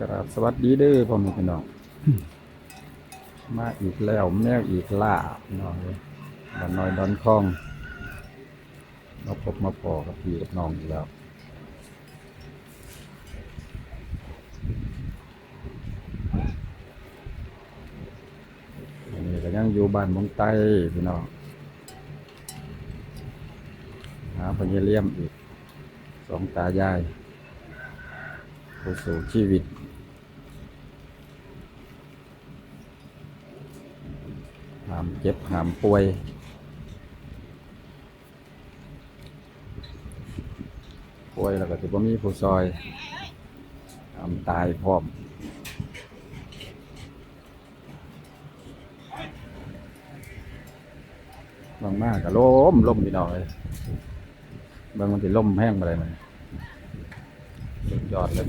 กราบสวัสดีเด้อพ่อแม่พี่น้อง มาอีกแล้วแมวอีกล่าพี่น้องเลยบ้านน้อยดอนคลองมาพบมาพอกับพี่กับน้องอีกแล้วอันนี้ก็ยังอยู่บ้านมงไต้พี่น้องหาพญเลี่ยมอีกสองตายายผู้สู่ชีวิต หามเจ็บหามป่วย ป่วยแล้วก็ถือว่ามีผู้ซอยหามตายพร้อมบางมากก็ล้มล้มพี่น้องเลยบางมันสิล้มแห้งไปเลยมันสุดยอดเลย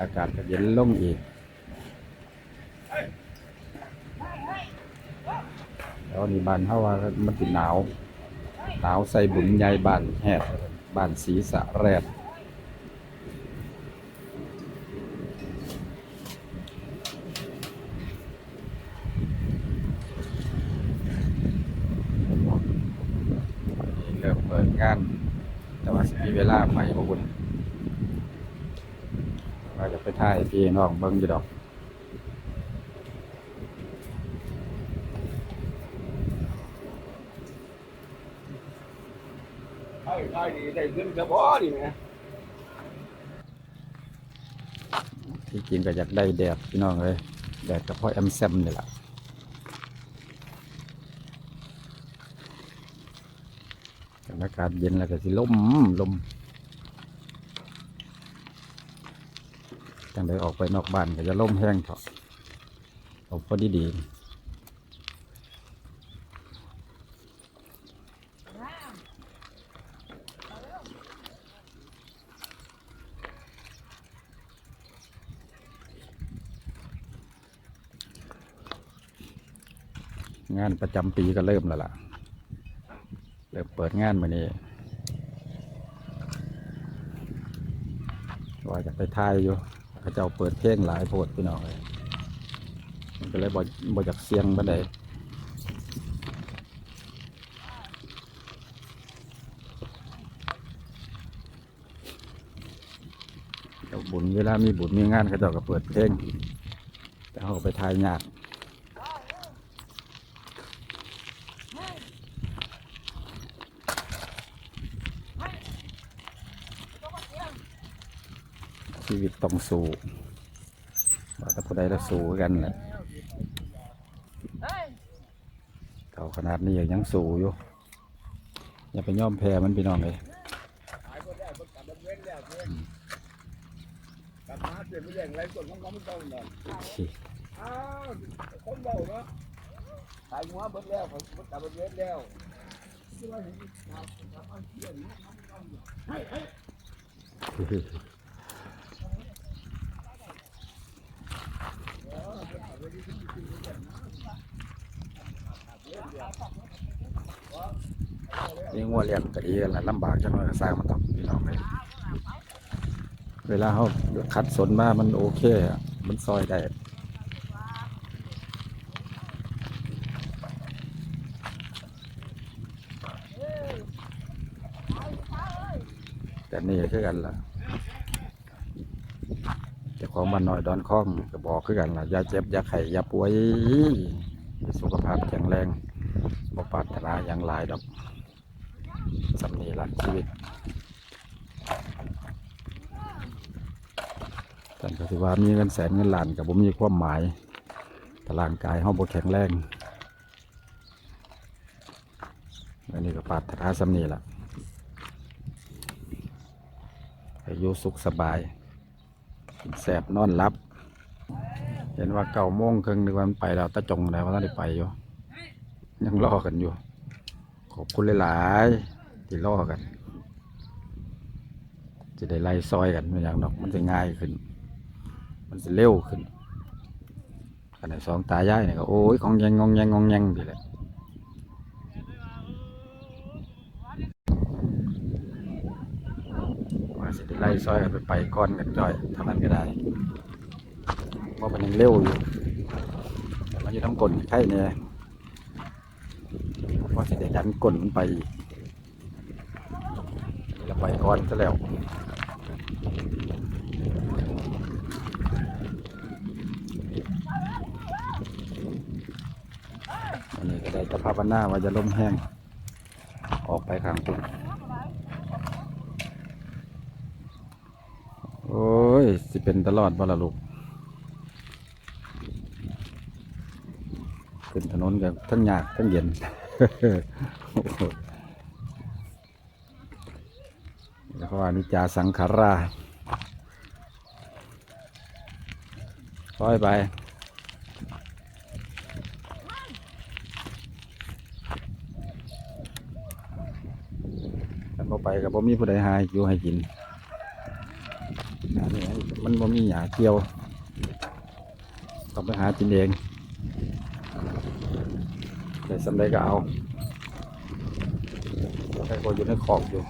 อากาศก็เย็นลงอีก แล้วนี่บ้านเฮาว่ามันสิหนาว หนาวใส่บุญใหญ่บ้านแฮดบ้านศีสะแรดเริ่มเปิดงาน แต่ว่าสิมีเวลาไปบ่บุญว่าจะไปถ่ายพี่น้องเบิ่งอยู่ดอก ใช่ใช่ดีได้เงินกระเพาะดีไหมที่จริงก็อยากได้แดดพี่น้องเลยแดดกับพ่อแอมแซมนี่แหละอากาศเย็นแล้วก็สิลมลมจังได้ออกไปนอกบ้านก็จะล่มแห้งเถอะเอาพอดีดี งานประจำปีก็เริ่มแล้วล่ะ เริ่มเปิดงานมานี้ว่าจะไปทายอยู่เขาเจ้าเปิดเพลงหลายโพดพี่น้องเลยมันก็เลยบ่บ่จากเสียงบันไดเจ้บุญเวลามีบุญมีงานเขาเจ้าก็เปิดเพลงแต่เขาไปทายยาก ชีวิตต้องสู้ว่าแต่ผู้ใดจะสู้กันแหละเท่าขนาดนี้ยังสู้อยู่ อย่าไปย่อมแพ้มันพี่น้องเลยขายก็ได้ก็กลับมาเว้นแล้วเนี่ยกลับมาเสร็จไม่แย่งไรส่วนของเขาไม่ต้องนอนอ้าวคนเบาเนาะขายหัวเบิดแล้วผมกลับมาเว้นแล้ว นี่งัวเลี้ยงก็ดีกันแหละลำบากจังเลยสร้างมันต้องพี่น้องเลยเวลาเขาคัดสนมามันโอเคอะมันซอยได้แต่นี่คือกันล่ะเจ้าของบ้านน้อยดอนคล้องก็บอกคือกันล่ะยาเจ็บยาไข้อย่าป่วยสุขภาพแข็งแรง นาอย่างหลายดอกสำนีละชีวิตแต่ก็ถือว่ามีเงินแสนเงินล้านกับผมมีความหมายต่ร่างกายเฮาบ่แข็งแรงอันนี้ก็ปรารถนาสำนีละอายุสุขสบายแสบนอนรับ เห็นว่าเก่าโมงครึ่งนึกว่ามันไปแล้วตะจงแล้วว่าต้องได้ไปอยู่ ยังรอกันอยู่ ขอบคุณหลายๆที่รอกัน จะได้ไล่ซอยกันไม่อย่างดอกมันจะง่ายขึ้น มันจะเร็วขึ้นขณะสองตายายเนี่ยก็โอ้ยของแยงงองแยงงองแยงดีแหละว่าสิได้ไล่ซอยกันไปไปก้อนกันจ่อยท่านั้นก็ได้ว่าะมันยังเร็วอยู่แต่มันอยู่ทั้งกลนไข่เนี่ย ว่าสิจะยันกลนมันไปอีกแล้วไปก่อนซะแล้วอันนี้ก็ได้จะภาวนาว่าจะล่มแห้ง ออกไปข้างปุ่นโอ้ย สิเป็นตลอดบ่ละลูกขึ้นถนนกับทั้งยากทั้งเย็น แล้วก็อนิจจาสังขาราปล่อยไปกันพอไปกับบ่มีผู้ใดหาอยู่ให้กินอันนี้มันบ่มีหยาเกี่ยว ต้องไปหากินเอง แต่สำใดก็เอาแต่ก็อยู่ในขอบอยู่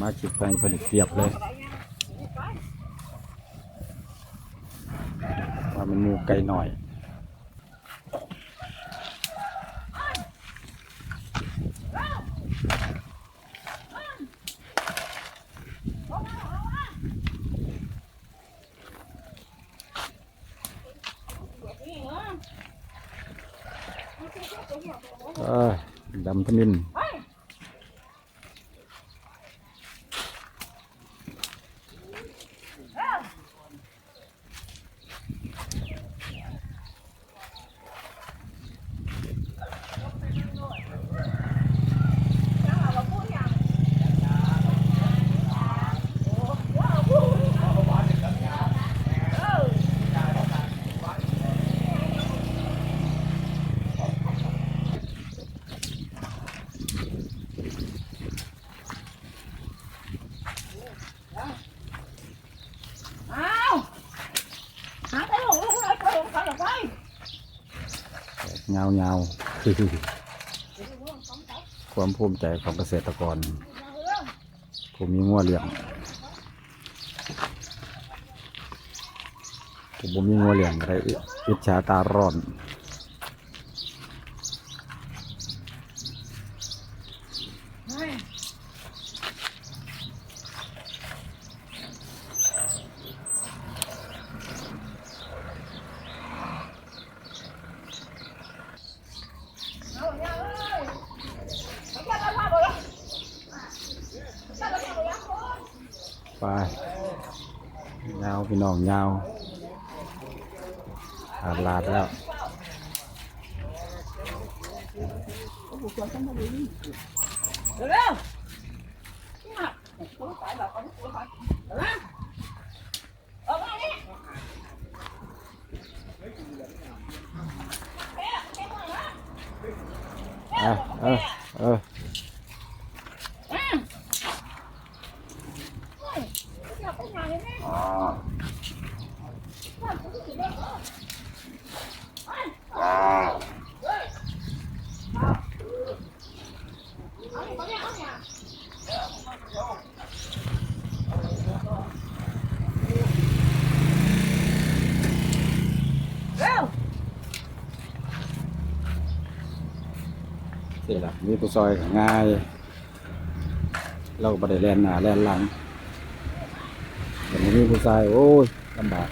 มาคิดไปผลิตเทียบเลยว่ามันมูไก่หน่อย เออ ดำทมิน อ้าวหาไปหลงลูกเลยไปหลงไปหลงไป เงาเงาความภูมิใจของเกษตรกร ผมมีงัวเลี้ยงผมมีงัวเลี้ยงอะไรอิจฉาตาร้อน ไปยาว พี่น้องยาวขาดลาดแล้วเร็วนี่มาตัวสายแบบคนตัวสายเร็วเอามานี่ เออเออเออ อย่าไปไหนแม่ สิล่ะมี ผู้ซอยง่าย เราก็บ่ได้แล่นหน้าแล่นหลังแต่บ่มีผู้ชายโอ้ยลำบาก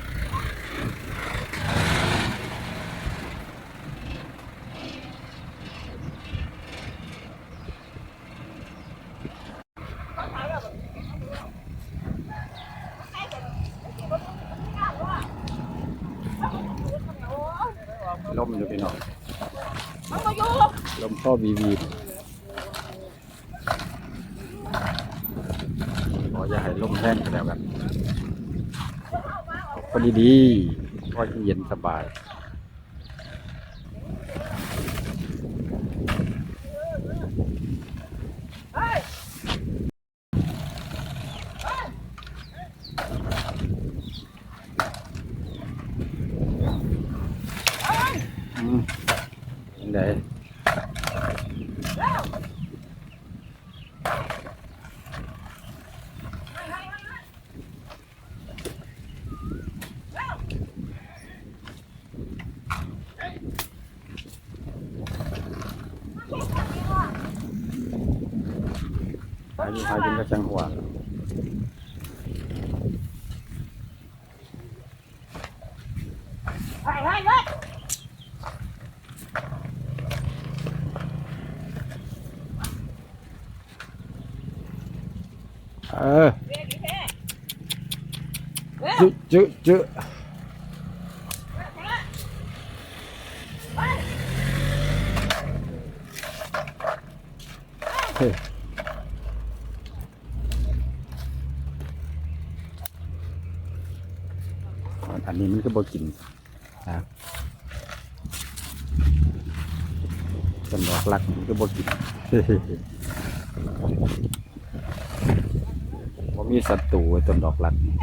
ลมอยู่พี่น้องมันมาอยู่ลมข้อวีวีขออย่าให้ ลมแห้งก็แล้วกันพอดีดีๆพอเย็นสบาย อยู่หากินก็จังหัวไปไปไปเออเร็วเร็วเร็ว จุจุจุเฮ้ย อันนี้มันก็บ่กินนะต้นดอกลักมันก็บ่กินบ่มีศัตรูไอ้ต้นดอกลักนี่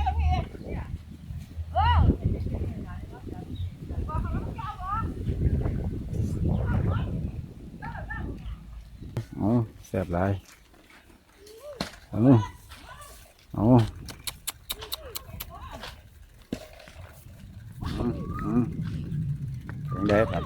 เอาแสบหลายเอาเอาอืมอืมเป็นไงครับ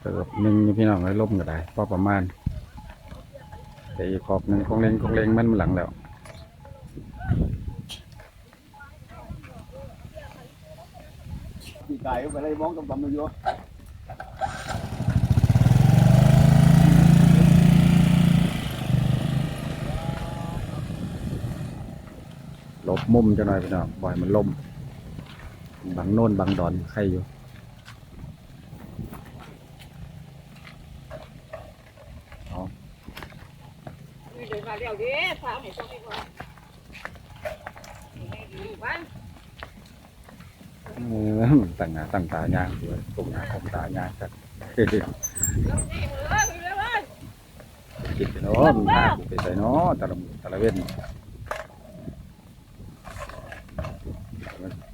เติบห นึ่งนี่พี่น้องไว้ล่มก็ได้พอประมาณแต่อีกขอบหนึ่งของเล็งของเล็งมันหลังแล้วที่ไก่ไปเลยมองตรงๆมันอยู่หลบมุมจะหน่อยพี่น้องบ่อยมันล่มบางโน่นบางดอนใครอยู่ เดี๋ยวมา เร็วดิพาให้ต้องไปก่อนวันเออมันตั้งหน้าตั้งตายางด้วยตรงหน้าของตายางกันลงนี่มือเลยเลย คิดไปเนาะมันพากูไปใส่เนาะต่ละมื้อแต่ละเว้น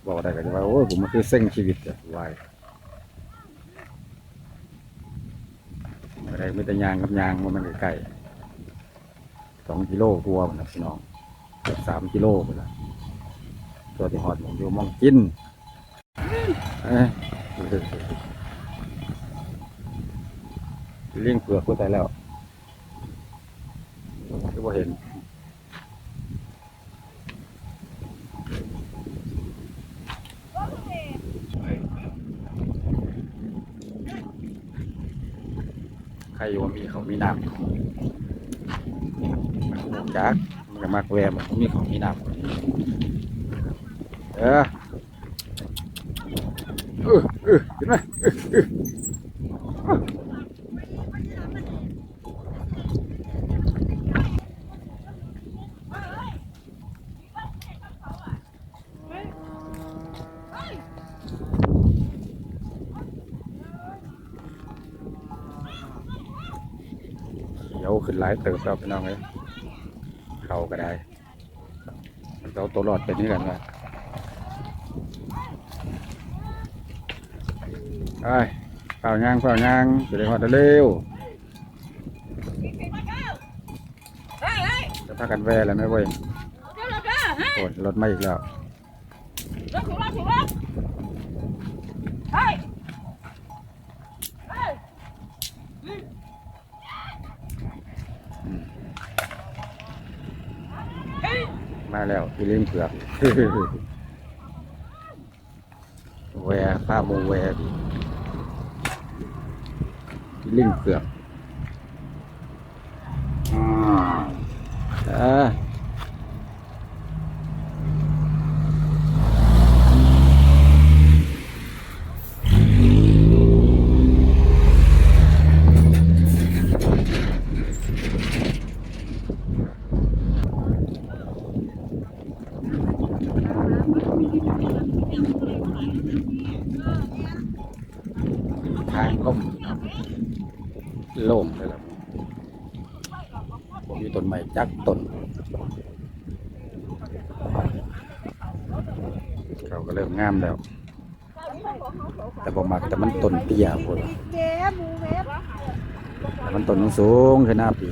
บอกได้ก็จะว่าโอ้ยผมมันคือเส้นชีวิตอะวายอะไรไม่แต่ยางกับยางว่ามันใกล้ๆ สองกิโลกลัวนะพี่น้องสามกิโลไปแล้วตัวที่หอดหมองอยู่มองกินเอ้ยเลี้ยงเปลือกกูตายแล้วคือว่าเห็นใครอยู่ว่ามีเขามีน้ำ จักมันก็มากแวมมันมีของมีน้ำเออเออเออขึ้นมาเออเออเดี๋ยวขึ้นหลายเติบแล้วพี่น้องเลย ก็ได้เอาตัวรอดเป็นนี่กันว่าไปเปล่ายางเปล่ายางจะได้หอดเร็วเฮ้ยเฮ้ยจะพากันแว่แล้วไหมเว้ยเว้ยโอ้รถไมาอีกแล้วรถถูกรถถูกรถเฮ้ยเฮ้ย มาแล้วพี่ลิงเผือกแวผ้าโมแวพี่ลิงเผือกอ่า อ่าทางก็โล่งเลยครับผมมีต้นไม้จักต้นเขาก็เริ่มงามแล้ว แต่บ่มักแต่มันต้นเตี้ยคนแต่มันต้นสูงขึ้นหน้าปี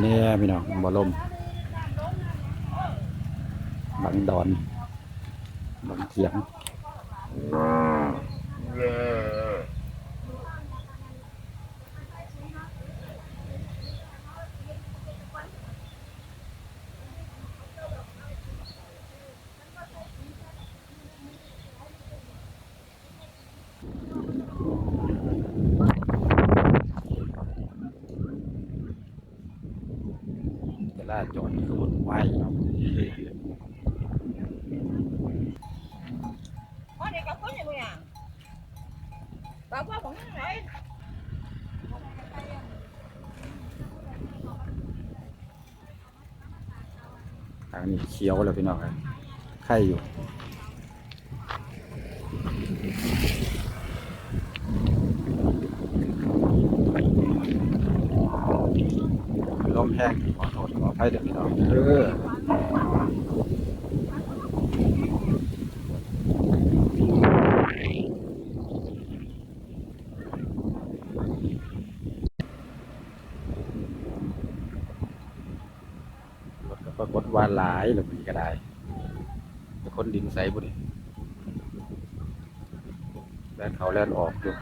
เลยสิใช่แน่พี่น้องบ่ลมบังดอนบังเขียง เวลาจอดคือวุ่นวายเนาะ พ่อเด็กกับคนอย่างเงี้ยแต่พ่อผมไหน ทางนี้เขียวแล้วพี่น้องครับไข่อยู่ลมแห้งขอโทษขออ ภัยเด้อพี่น้องเออปรากฏว่าหลายหรือมีก็ได้แต่คนดินใสบุดิแล่นเขาแล่นออกอยู่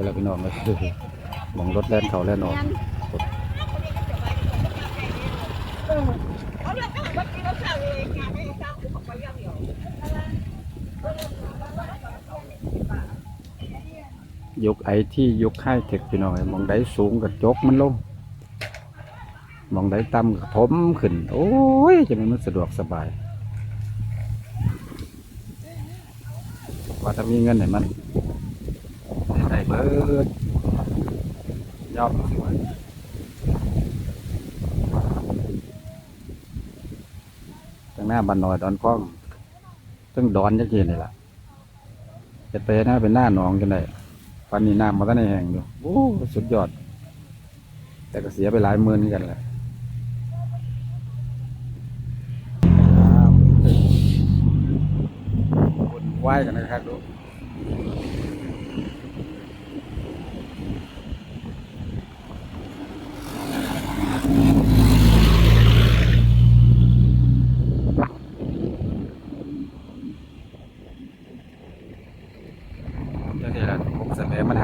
เจอแล้วพี่น้องเลยมองรถแล่นเขาแล่นออกยกไอที่ยกให้เทคพี่น้องมองได้สูงกับยกมันลงมองได้ต่ำกับทมขึ้น โอ้ย จะมันสะดวกสบาย ว่าถ้ามีเงินไหนมัน เบิดยอมสวยตั้งหน้าบันนอยดอนคล้องตั้งดอนจักเย็นเลยล่ะจะเตะหน้าเป็นหน้าหนองจังไดปันนี้น้ำมาตั้งในแห่งอยู่โอ้สุดยอด แต่ก็เสียไปหลายหมื่นกันแหละคนไหวกันนะครับดู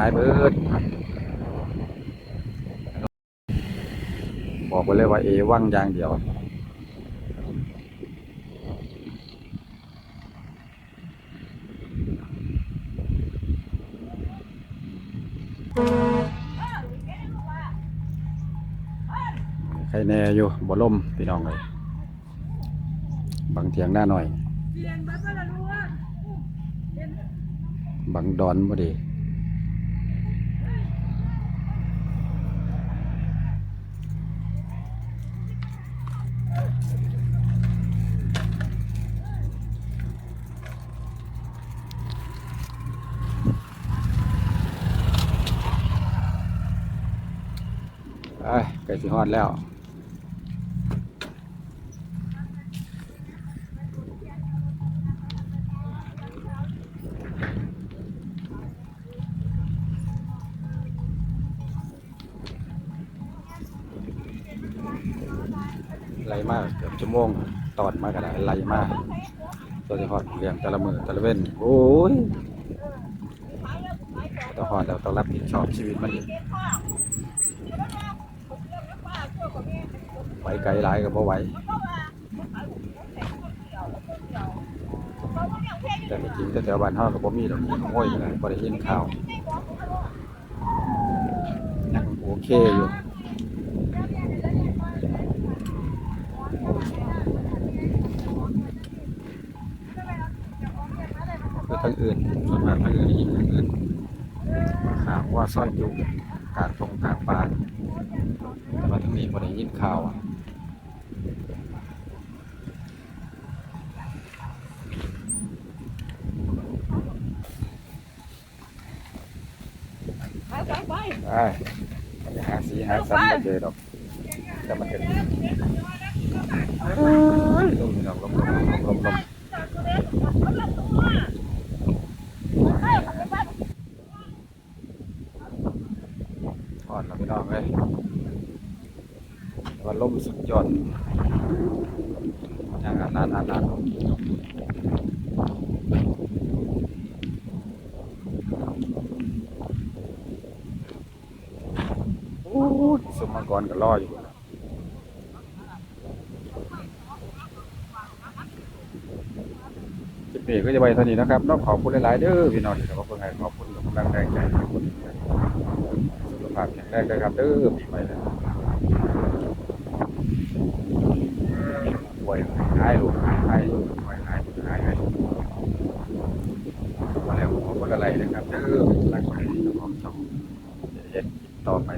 ายเบิดบอกไปเลยว่าเอว่างอย่างเดียวใครแน่อยู่บ่ล่มพี่น้องเลยบางเทียงหน้าหน่อยบางดอนพอดี ไปใกล้สิฮอดแล้วไล่มากเกือบชั่วโมงตอดมากกระไดไล่มากตัวจะหอดเรียงแต่ละมือแต่ละเว้นโอ้ยต้องหอดแล้วต้องรับผิดชอบชีวิตมันอีก ไปไกลหลายกับบ่ไหวแต่จริงแต่แถวบ้านเฮาก็บ่มีดอกขโมยกันบ่ได้ยินข่าวยังโอเคอยู่คือทางอื่นส่วนมากทางอื่นอีกทางอื่นข่าวว่าซ่อนอยู่กลารทงกลางป่าแต่ว่าทางนี้บ่ได้ยินข่าวอะ ไปไปไป ไปมันจะหาสีหาสันมาเจอดอกแต่มันจะเอ้ยลมนี่ดอกลมลมลมลมลมทอดแล้วพี่น้องเลยว่าลม สุดยอดอย่างอันนั้นอันนั้นโอ้สมกรก็รออยู่นะคลิปนี้ก็จะไปเท่านี้นะครับต้องขอบคุณหลาย ๆ เด้อพี่น้องที่เขาเพิ่งให้ขอบคุณกับกำลังแรงใจขอบคุณสุขภาพแข็งแรงด้วยครับเด้อปีใหม่แล้ว ป่วยหายลูกหายหายป่วยหายหายหายมาแล้วผมก็อะไรนะครับเด้อเป็นกำลังใจให้น้องช่องเย็นต่อไป